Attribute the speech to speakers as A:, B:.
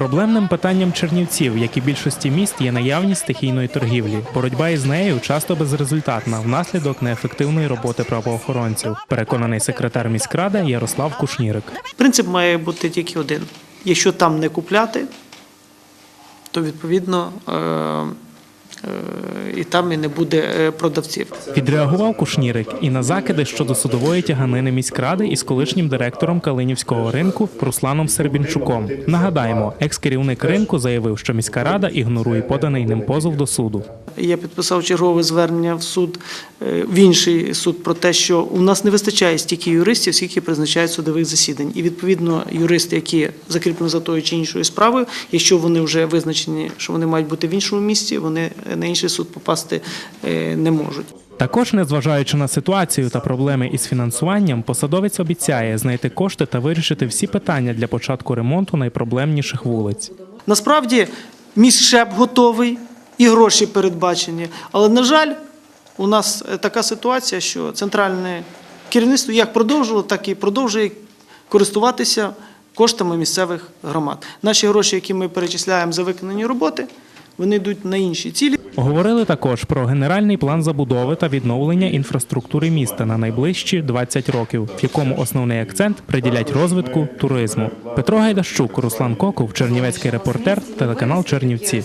A: Проблемним питанням чернівців, як і більшості міст, є наявність стихійної торгівлі. Боротьба із нею часто безрезультатна внаслідок неефективної роботи правоохоронців. Переконаний секретар міськради Ярослав Кушнірик.
B: Принцип має бути тільки один. Якщо там не купляти, то відповідно е, і там і не буде е, продавців.
A: Відреагував Кушнірик і на закиди щодо судової тяганини міськради із колишнім директором Калинівського ринку Русланом Сербінчуком. Нагадаємо, екс-керівник ринку заявив, що міська рада ігнорує поданий ним позов до суду.
B: Я підписав чергове звернення в суд, е, в інший суд про те, що у нас не вистачає стільки юристів, скільки призначають судових засідань. І відповідно юристи, які закріплені за тою чи іншою справою, якщо вони вже визначені, що вони мають бути в іншому місці, вони на інший суд попасти е, не можуть.
A: Також, незважаючи на ситуацію та проблеми із фінансуванням, посадовець обіцяє знайти кошти та вирішити всі питання для початку ремонту найпроблемніших вулиць.
B: Насправді міськшеп готовий і гроші передбачені. Але, на жаль, у нас е, така ситуація, що центральне керівництво як продовжувало, так і продовжує користуватися коштами місцевих громад. Наші гроші, які ми перечисляємо за виконані роботи, вони йдуть на інші цілі.
A: Говорили також про генеральний план забудови та відновлення інфраструктури міста на найближчі 20 років, в якому основний акцент приділять розвитку туризму. Петро Гайдащук, Руслан Коков, Чернівецький репортер, телеканал Чернівці.